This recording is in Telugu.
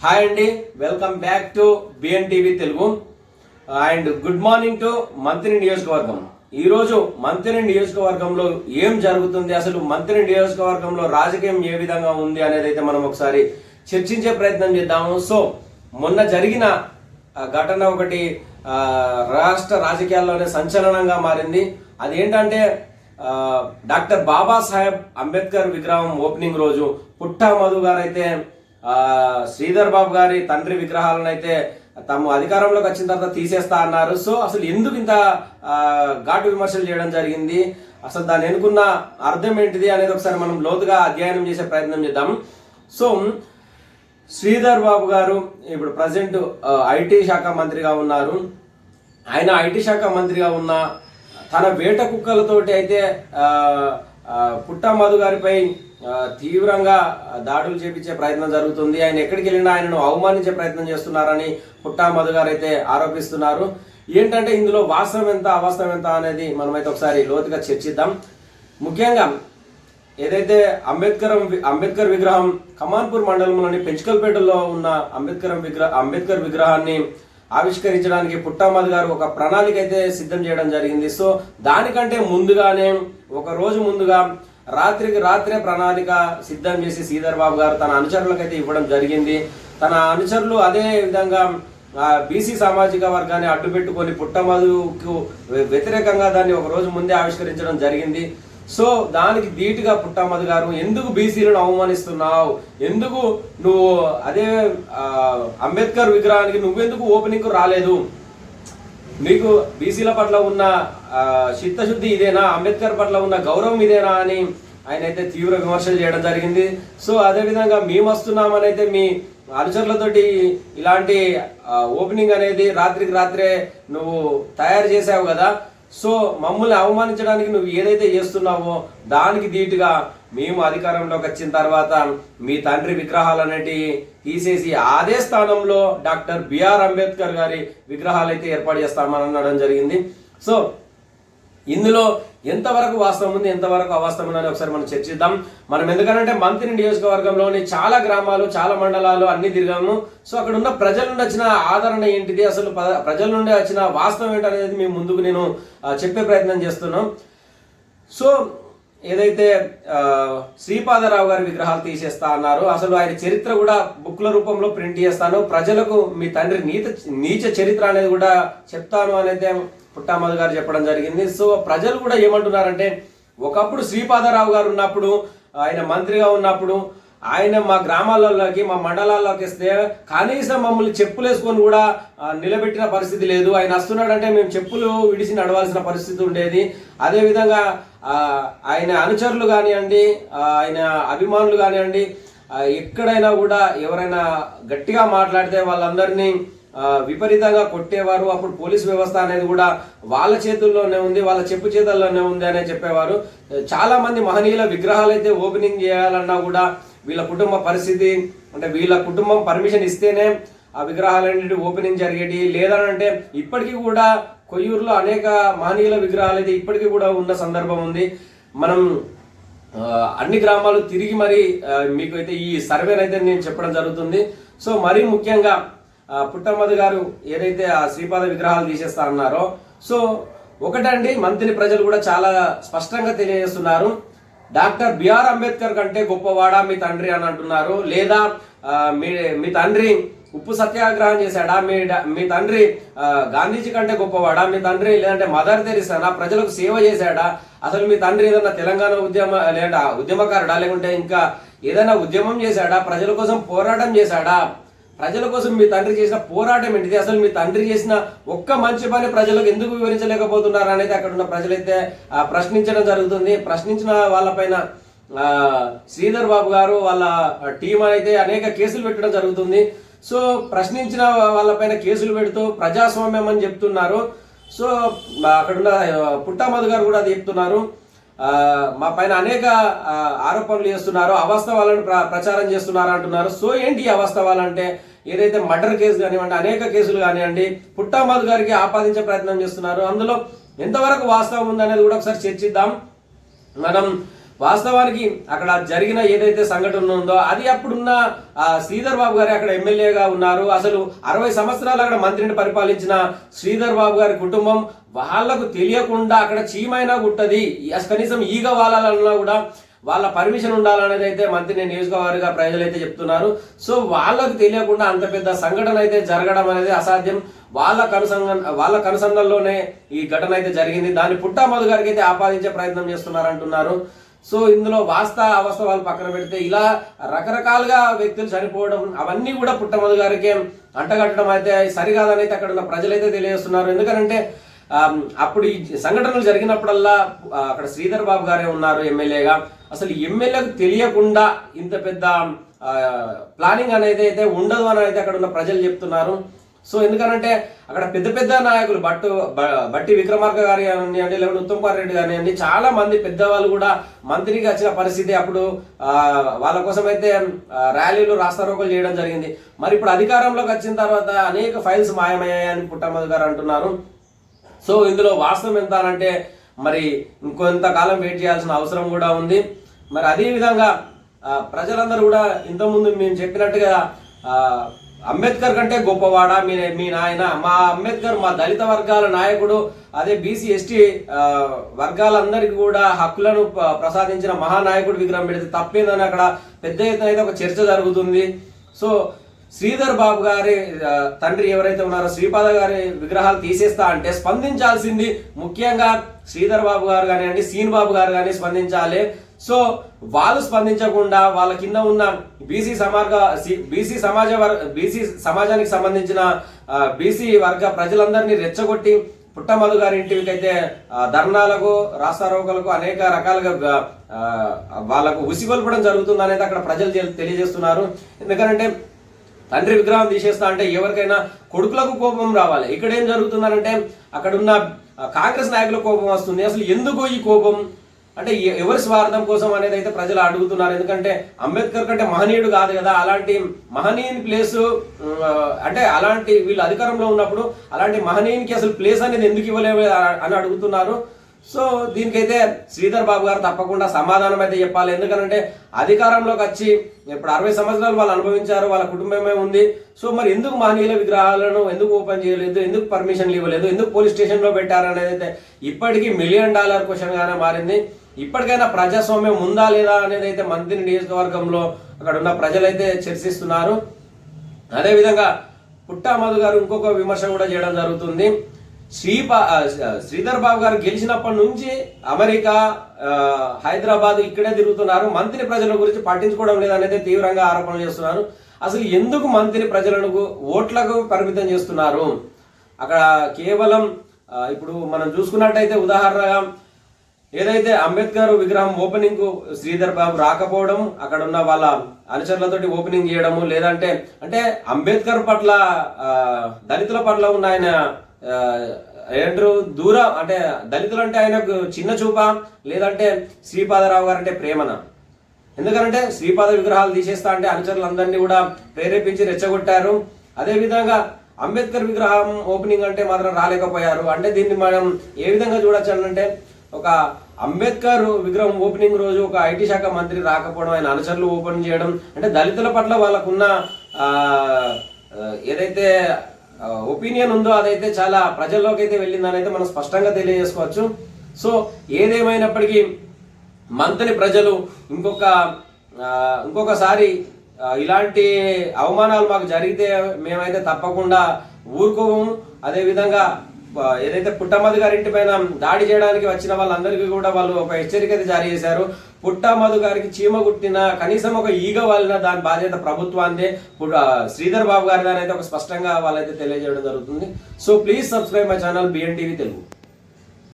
హాయ్ అండి welcome back to BN TV Telugu and good morning to మంత్రి నియోజకవర్గం ఈరోజు మంత్రి నియోజకవర్గంలో ఏం జరుగుతుంది? అసలు మంత్రి నియోజకవర్గంలో రాజకీయం ఏ విధంగా ఉంది అనేది అయితే మనం ఒకసారి చర్చించే ప్రయత్నం చేద్దాము. సో మొన్న జరిగిన ఘటన ఒకటి రాష్ట్ర రాజకీయాల్లోనే సంచలనంగా మారింది. అదేంటంటే డాక్టర్ బాబాసాహెబ్ అంబేద్కర్ విగ్రహం ఓపెనింగ్ రోజు పుట్టా మధు గారు అయితే శ్రీధర్ బాబు గారి తండ్రి విగ్రహాలను అయితే తాము అధికారంలోకి వచ్చిన తర్వాత తీసేస్తా అన్నారు. సో అసలు ఎందుకు ఇంత ఘాటు విమర్శలు చేయడం జరిగింది? అసలు దాని ఎన్నుకున్న అర్థం ఏంటిది అనేది ఒకసారి మనం లోతుగా అధ్యయనం చేసే ప్రయత్నం చేద్దాం. సో శ్రీధర్ బాబు గారు ఇప్పుడు ప్రజెంట్ ఐటీ శాఖ మంత్రిగా ఉన్నారు. ఆయన ఐటీ శాఖ మంత్రిగా ఉన్న తన వేట కుక్కలతోటి అయితే పుట్టమధు గారిపై తీవ్రంగా దాడులు చేపించే ప్రయత్నం జరుగుతుంది. ఆయన ఎక్కడికి వెళ్ళినా ఆయనను అవమానించే ప్రయత్నం చేస్తున్నారని పుట్టా మధు గారు అయితే ఆరోపిస్తున్నారు. ఏంటంటే ఇందులో వాస్తవం ఎంత అవాస్తవం ఎంత అనేది మనమైతే ఒకసారి లోతుగా చర్చిద్దాం. ముఖ్యంగా ఏదైతే అంబేద్కర్ అంబేద్కర్ విగ్రహం కమాన్పూర్ మండలంలోని పెంచుకల్పేటలో ఉన్న అంబేద్కర్ విగ్రహ అంబేద్కర్ విగ్రహాన్ని ఆవిష్కరించడానికి పుట్టమ్మద్ గారు ఒక ప్రణాళిక అయితే సిద్ధం చేయడం జరిగింది. సో దానికంటే ముందుగానే ఒక రోజు ముందుగా రాత్రికి రాత్రే ప్రణాళిక సిద్ధం చేసి శ్రీధర్ బాబు గారు తన అనుచరులకు అయితే ఇవ్వడం జరిగింది. తన అనుచరులు అదే విధంగా బీసీ సామాజిక వర్గాన్ని అడ్డుపెట్టుకొని పుట్టమధుకు వ్యతిరేకంగా దాన్ని ఒక రోజు ముందే ఆవిష్కరించడం జరిగింది. సో దానికి ధీటుగా పుట్టమధు గారు ఎందుకు బీసీలను అవమానిస్తున్నావు? ఎందుకు నువ్వు అదే అంబేద్కర్ విగ్రహానికి నువ్వెందుకు ఓపెనింగ్ రాలేదు? మీకు బీసీల పట్ల ఉన్న చిత్తశుద్ధి ఇదేనా? అంబేద్కర్ పట్ల ఉన్న గౌరవం ఇదేనా అని ఆయన అయితే తీవ్ర విమర్శలు చేయడం జరిగింది. సో అదేవిధంగా మేము వస్తున్నామని అయితే మీ అనుచరులతోటి ఇలాంటి ఓపెనింగ్ అనేది రాత్రికి రాత్రే నువ్వు తయారు చేసావు కదా. సో మమ్మల్ని అవమానించడానికి నువ్వు ఏదైతే చేస్తున్నావో దానికి ధీటుగా మేము అధికారంలోకి వచ్చిన తర్వాత మీ తండ్రి విగ్రహాలన్నిటి తీసేసి అదే స్థానంలో డాక్టర్ బిఆర్ అంబేద్కర్ గారి విగ్రహాలు అయితే ఏర్పాటు చేస్తామని అనడం జరిగింది. సో ఇందులో ఎంతవరకు వాస్తవం ఉంది ఎంతవరకు అవాస్తవం ఉందని ఒకసారి మనం చర్చిద్దాం మనం ఎందుకంటే మంత్రి నియోజకవర్గంలోని చాలా గ్రామాలు చాలా మండలాలు అన్ని తిరిగాము. సో అక్కడ ఉన్న ప్రజల నుండి వచ్చిన ఆదరణ ఏంటిది అసలు ప్రజల నుండి వచ్చిన వాస్తవం ఏంటనేది మీ ముందుకు నేను చెప్పే ప్రయత్నం చేస్తున్నాం. సో ఏదైతే శ్రీపాదరావు గారి విగ్రహాలు తీసేస్తా అన్నారు అసలు ఆయన చరిత్ర కూడా బుక్ల రూపంలో ప్రింట్ చేస్తాను. ప్రజలకు మీ తండ్రి నీత నీచ చరిత్ర అనేది కూడా చెప్తాను అనేది పుట్టామధు గారు చెప్పడం జరిగింది. సో ప్రజలు కూడా ఏమంటున్నారంటే ఒకప్పుడు శ్రీపాదరావు గారు ఉన్నప్పుడు ఆయన మంత్రిగా ఉన్నప్పుడు ఆయన మా గ్రామాలలోకి మా మండలాల్లోకి వస్తే కనీసం మమ్మల్ని చెప్పులు వేసుకొని కూడా నిలబెట్టిన పరిస్థితి లేదు. ఆయన వస్తున్నాడంటే మేము చెప్పులు విడిచి నడవాల్సిన పరిస్థితి ఉండేది. అదేవిధంగా ఆయన అనుచరులు కానివ్వండి ఆయన అభిమానులు కానివ్వండి ఎక్కడైనా కూడా ఎవరైనా గట్టిగా మాట్లాడితే వాళ్ళందరినీ విపరీతంగా కొట్టేవారు. అప్పుడు పోలీస్ వ్యవస్థ అనేది కూడా వాళ్ళ చేతుల్లోనే ఉంది వాళ్ళ చెప్పు చేతుల్లోనే ఉంది అనే చెప్పేవారు. చాలా మంది మహనీయుల విగ్రహాలు అయితే ఓపెనింగ్ చేయాలన్నా కూడా వీళ్ళ కుటుంబ పరిస్థితి అంటే వీళ్ళ కుటుంబం పర్మిషన్ ఇస్తేనే ఆ విగ్రహాలన్నిటి ఓపెనింగ్ జరిగేటి. లేదనంటే ఇప్పటికీ కూడా కొయ్యూరులో అనేక మానీయుల విగ్రహాలు అయితే ఇప్పటికీ కూడా ఉన్న సందర్భం ఉంది. మనం అన్ని గ్రామాలు తిరిగి మరి మీకు అయితే ఈ సర్వేని అయితే నేను చెప్పడం జరుగుతుంది. సో మరీ ముఖ్యంగా పుట్టమ్మది గారు ఏదైతే ఆ శ్రీపాద విగ్రహాలు తీసేస్తా అన్నారో సో ఒకటండి మంత్రి ప్రజలు కూడా చాలా స్పష్టంగా తెలియజేస్తున్నారు. డాక్టర్ బిఆర్ అంబేద్కర్ కంటే గొప్పవాడా మీ తండ్రి అని అంటున్నారు. లేదా మీ మీ తండ్రి ఉప్పు సత్యాగ్రహం చేశాడా? మీ మీ తండ్రి గాంధీజీ కంటే గొప్పవాడా? మీ తండ్రి లేదంటే మదర్ తెరిసానా? ప్రజలకు సేవ చేశాడా? అసలు మీ తండ్రి ఏదైనా తెలంగాణ ఉద్యమ లేదంటే ఉద్యమకారుడా? లేకుంటే ఇంకా ఏదైనా ఉద్యమం చేశాడా? ప్రజల కోసం పోరాటం చేశాడా? ప్రజల కోసం మీ తండ్రి చేసిన పోరాటం ఏంటిది? అసలు మీ తండ్రి చేసిన ఒక్క మంచి పని ప్రజలకు ఎందుకు వివరించలేకపోతున్నారు అనేది అక్కడ ఉన్న ప్రజలైతే ప్రశ్నించడం జరుగుతుంది. ప్రశ్నించిన వాళ్ళపైన శ్రీధర్ బాబు గారు వాళ్ళ టీం అయితే అనేక కేసులు పెట్టడం జరుగుతుంది. సో ప్రశ్నించిన వాళ్ళపైన కేసులు పెడుతూ ప్రజాస్వామ్యం అని చెప్తున్నారు. సో అక్కడున్న పుట్టామధు గారు కూడా అది చెప్తున్నారు. మా పైన అనేక ఆరోపణలు చేస్తున్నారు అవాస్తవాలను ప్ర ప్రచారం చేస్తున్నారు అంటున్నారు. సో ఏంటి అవాస్తవాలంటే అవాస్తవాలు అంటే ఏదైతే మర్డర్ కేసు కానివ్వండి అనేక కేసులు కానివ్వండి పుట్టామధు గారికి ఆపాదించే ప్రయత్నం చేస్తున్నారు. అందులో ఎంతవరకు వాస్తవం ఉంది అనేది కూడా ఒకసారి చర్చిద్దాం. మనం వాస్తవానికి అక్కడ జరిగిన ఏదైతే సంఘటన ఉందో అది అప్పుడున్న శ్రీధర్ బాబు గారు అక్కడ ఎమ్మెల్యేగా ఉన్నారు. అసలు అరవై సంవత్సరాలు అక్కడ మంత్రిని పరిపాలించిన శ్రీధర్ బాబు గారి కుటుంబం వాళ్ళకు తెలియకుండా అక్కడ చీమైనా గుట్టది కనీసం ఈగ వాళ్ళన్నా కూడా వాళ్ళ పర్మిషన్ ఉండాలనేది అయితే మంత్రి నియోజకవర్గ ప్రజలైతే చెప్తున్నారు. సో వాళ్ళకు తెలియకుండా అంత పెద్ద సంఘటన అయితే జరగడం అనేది అసాధ్యం. వాళ్ళ కనుసంగ వాళ్ళ కనుసంగంలోనే ఈ ఘటన అయితే జరిగింది. దాన్ని పుట్టామధు గారికి అయితే ఆపాదించే ప్రయత్నం చేస్తున్నారు అంటున్నారు సో ఇందులో వాస్త అవస్థ వాళ్ళు పక్కన పెడితే ఇలా రకరకాలుగా వ్యక్తులు చనిపోవడం అవన్నీ కూడా పుట్టమధు గారికి అంటగట్టడం అయితే సరికాదని అయితే అక్కడ ఉన్న ప్రజలైతే తెలియజేస్తున్నారు. ఎందుకంటే అప్పుడు ఈ సంఘటనలు జరిగినప్పుడల్లా అక్కడ శ్రీధర్ బాబు గారే ఉన్నారు ఎమ్మెల్యేగా. అసలు ఎమ్మెల్యేకు తెలియకుండా ఇంత పెద్ద ప్లానింగ్ అనేది అయితే ఉండదు అని అయితే అక్కడ ఉన్న ప్రజలు చెప్తున్నారు. సో ఎందుకనంటే అక్కడ పెద్ద పెద్ద నాయకులు బట్టు బట్టి విక్రమార్క గారి కానివ్వండి లేకపోతే ఉత్తమ్ కుమార్ రెడ్డి కానివ్వండి చాలా మంది పెద్దవాళ్ళు కూడా మంత్రికి వచ్చిన పరిస్థితి అప్పుడు వాళ్ళ కోసం అయితే ర్యాలీలు రాస్తారోకలు చేయడం జరిగింది. మరి ఇప్పుడు అధికారంలోకి వచ్చిన తర్వాత అనేక ఫైల్స్ మాయమయ్యాయని పుట్టమధు గారు అంటున్నారు. సో ఇందులో వాస్తవం ఎంత అంటే మరి ఇంకొంతకాలం వెయిట్ చేయాల్సిన అవసరం కూడా ఉంది. మరి అదేవిధంగా ప్రజలందరూ కూడా ఇంతకుముందు మేము చెప్పినట్టుగా అంబేద్కర్ కంటే గొప్పవాడా? మీ మీ నాయన మా అంబేద్కర్ మా దళిత వర్గాల నాయకుడు అదే బీసీ ఎస్టీ వర్గాలందరికీ కూడా హక్కులను ప్రసాదించిన మహానాయకుడు విగ్రహం పెడితే తప్పేందని అక్కడ పెద్ద ఎత్తున అయితే ఒక చర్చ జరుగుతుంది. సో శ్రీధర్ బాబు గారి తండ్రి ఎవరైతే ఉన్నారో శ్రీపాద గారి విగ్రహాలు తీసేస్తా అంటే స్పందించాల్సింది ముఖ్యంగా శ్రీధర్ బాబు గారు కానివ్వండి సీన్ బాబు గారు కానీ స్పందించాలి. సో వాళ్ళు స్పందించకుండా వాళ్ళ కింద ఉన్న బీసీ సమాజ బీసీ సమాజ వర్గ బీసీ సమాజానికి సంబంధించిన బీసీ వర్గ ప్రజలందరినీ రెచ్చగొట్టి పుట్టమధు గారి ఇంటికి అయితే ధర్నాలకు రాస్తారోకలకు అనేక రకాలుగా వాళ్ళకు ఉసిగొల్పడం జరుగుతుంది అనేది అక్కడ ప్రజలు తెలి- తెలియజేస్తున్నారు. ఎందుకంటే తండ్రి విగ్రహం తీసేస్తా అంటే ఎవరికైనా కొడుకులకు కోపం రావాలి. ఇక్కడ ఏం జరుగుతుందనంటే అక్కడ ఉన్న కాంగ్రెస్ నాయకుల కోపం వస్తుంది. అసలు ఎందుకు ఈ కోపం? అంటే ఎవరి స్వార్థం కోసం అనేది అయితే ప్రజలు అడుగుతున్నారు. ఎందుకంటే అంబేద్కర్ కంటే మహనీయుడు కాదు కదా. అలాంటి మహనీయుని ప్లేస్ అంటే అలాంటి వీళ్ళు అధికారంలో ఉన్నప్పుడు అలాంటి మహనీయునికి అసలు ప్లేస్ అనేది ఎందుకు ఇవ్వలేవు అని అడుగుతున్నారు. సో దీనికైతే శ్రీధర్ బాబు గారు తప్పకుండా సమాధానం అయితే చెప్పాలి. ఎందుకంటే అధికారంలోకి వచ్చి ఇప్పుడు అరవై సంవత్సరాలు వాళ్ళు అనుభవించారు వాళ్ళ కుటుంబమే ఉంది. సో మరి ఎందుకు మహనీయుల విగ్రహాలను ఎందుకు ఓపెన్ చేయలేదు ఎందుకు పర్మిషన్లు ఇవ్వలేదు ఎందుకు పోలీస్ స్టేషన్లో పెట్టారనేది అయితే ఇప్పటికీ మిలియన్ డాలర్ క్వశ్చన్ గానే మారింది. ఇప్పటికైనా ప్రజాస్వామ్యం ఉందా లేదా అనేది అయితే మంత్రి నియోజకవర్గంలో అక్కడ ఉన్న ప్రజలైతే చర్చిస్తున్నారు. అదేవిధంగా పుట్టా మధు గారు ఇంకొక విమర్శ కూడా చేయడం జరుగుతుంది. శ్రీపా శ్రీధర్ బాబు గారు గెలిచినప్పటి నుంచి అమెరికా హైదరాబాద్ ఇక్కడే తిరుగుతున్నారు. మంత్రి ప్రజల గురించి పట్టించుకోవడం లేదనేది తీవ్రంగా ఆరోపణలు చేస్తున్నారు. అసలు ఎందుకు మంత్రి ప్రజలను ఓట్లకు పరిమితం చేస్తున్నారు? అక్కడ కేవలం ఇప్పుడు మనం చూసుకున్నట్టయితే ఉదాహరణగా ఏదైతే అంబేద్కర్ విగ్రహం ఓపెనింగ్కు శ్రీధర్ బాబు రాకపోవడం అక్కడ ఉన్న వాళ్ళ అనుచరులతోటి ఓపెనింగ్ చేయడము లేదంటే అంటే అంబేద్కర్ పట్ల దళితుల పట్ల ఉన్న ఆయన ఏంటరు దూరం అంటే దళితులు అంటే ఆయనకు చిన్న చూప లేదంటే శ్రీపాదరావు గారు అంటే ప్రేమన? ఎందుకంటే శ్రీపాద విగ్రహాలు తీసేస్తా అంటే అనుచరులందరినీ కూడా ప్రేరేపించి రెచ్చగొట్టారు. అదేవిధంగా అంబేద్కర్ విగ్రహం ఓపెనింగ్ అంటే మాత్రం రాలేకపోయారు. అంటే దీన్ని మనం ఏ విధంగా చూడొచ్చు అంటే ఒక అంబేద్కర్ విగ్రహం ఓపెనింగ్ రోజు ఒక ఐటీ శాఖ మంత్రి రాకపోవడం ఆయన అనుచరులు ఓపెన్ చేయడం అంటే దళితుల పట్ల వాళ్ళకున్న ఏదైతే ఒపీనియన్ ఉందో అదైతే చాలా ప్రజల్లోకి అయితే వెళ్ళిందని అయితే మనం స్పష్టంగా తెలియజేసుకోవచ్చు. సో ఏదేమైనప్పటికీ మంత్రి ప్రజలు ఇంకొక ఇంకొకసారి ఇలాంటి అవమానాలు మాకు జరిగితే మేమైతే తప్పకుండా ఊరుకోము. అదేవిధంగా ఆ, ఏదైతే గారి గారింటి పైన దాడి చేయడానికి వచ్చిన వాళ్ళందరికీ కూడా వాళ్ళు ఒక హెచ్చరిక జారీ చేశారు. పుట్టమధు గారికి చీమ కుట్టిన కనీసం ఒక ఈగ వాళ్ళ దాని బాధ్యత ప్రభుత్వాన్ని శ్రీధర్ బాబు గారి దాని అయితే ఒక స్పష్టంగా వాళ్ళైతే తెలియజేయడం జరుగుతుంది. So please subscribe my channel BN TV Telugu